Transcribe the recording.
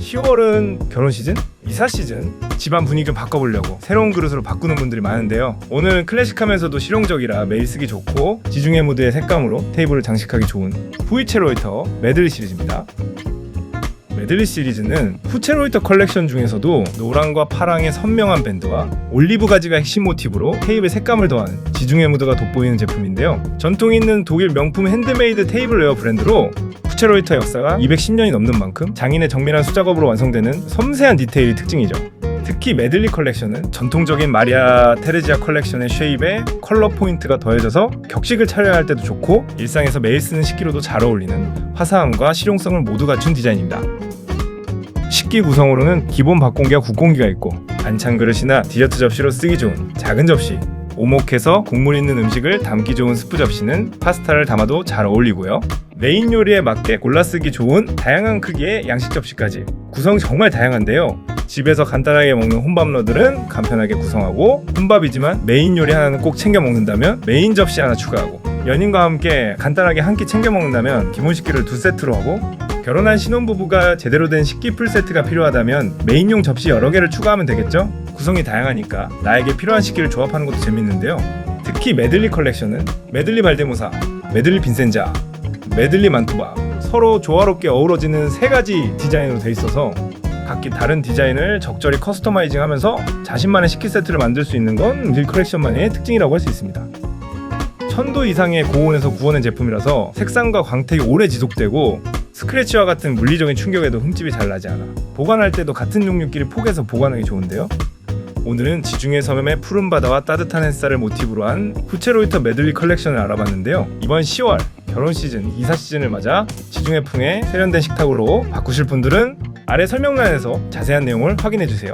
10월은 결혼 시즌? 이사 시즌? 집안 분위기 좀 바꿔보려고 새로운 그릇으로 바꾸는 분들이 많은데요. 오늘은 클래식하면서도 실용적이라 매일 쓰기 좋고 지중해 무드의 색감으로 테이블을 장식하기 좋은 후이체로이터 메들리 시리즈입니다. 메들리 시리즈는 후체로이터 컬렉션 중에서도 노랑과 파랑의 선명한 밴드와 올리브 가지가 핵심 모티브로 테이블 색감을 더하는 지중해 무드가 돋보이는 제품인데요. 전통 있는 독일 명품 핸드메이드 테이블웨어 브랜드로 후체로이터 역사가 210년이 넘는 만큼 장인의 정밀한 수작업으로 완성되는 섬세한 디테일이 특징이죠. 특히 메들리 컬렉션은 전통적인 마리아 테레지아 컬렉션의 쉐입에 컬러 포인트가 더해져서 격식을 차려야 할 때도 좋고 일상에서 매일 쓰는 식기로도 잘 어울리는 화사함과 실용성을 모두 갖춘 디자인입니다. 식기 구성으로는 기본 밥공기와 국공기가 있고 반찬 그릇이나 디저트 접시로 쓰기 좋은 작은 접시 오목해서 국물 있는 음식을 담기 좋은 스프 접시는 파스타를 담아도 잘 어울리고요. 메인 요리에 맞게 골라 쓰기 좋은 다양한 크기의 양식 접시까지. 구성 정말 다양한데요. 집에서 간단하게 먹는 혼밥러들은 간편하게 구성하고 혼밥이지만 메인 요리 하나는 꼭 챙겨 먹는다면 메인 접시 하나 추가하고 연인과 함께 간단하게 한 끼 챙겨 먹는다면 기본 식기를 두 세트로 하고 결혼한 신혼부부가 제대로 된 식기 풀 세트가 필요하다면 메인용 접시 여러 개를 추가하면 되겠죠? 구성이 다양하니까 나에게 필요한 식기를 조합하는 것도 재밌는데요. 특히 메들리 컬렉션은 메들리 발데모사, 메들리 빈센자, 메들리 만투바 서로 조화롭게 어우러지는 세 가지 디자인으로 돼 있어서 각기 다른 디자인을 적절히 커스터마이징 하면서 자신만의 식기 세트를 만들 수 있는 건 메들리 컬렉션만의 특징이라고 할 수 있습니다. 천도 이상의 고온에서 구워낸 제품이라서 색상과 광택이 오래 지속되고 스크래치와 같은 물리적인 충격에도 흠집이 잘 나지 않아 보관할 때도 같은 종류끼리 포개서 보관하기 좋은데요 오늘은 지중해 섬의 푸른 바다와 따뜻한 햇살을 모티브로 한 후체로이터 메들리 컬렉션을 알아봤는데요. 이번 10월 결혼 시즌, 이사 시즌을 맞아 지중해 풍의 세련된 식탁으로 바꾸실 분들은 아래 설명란에서 자세한 내용을 확인해 주세요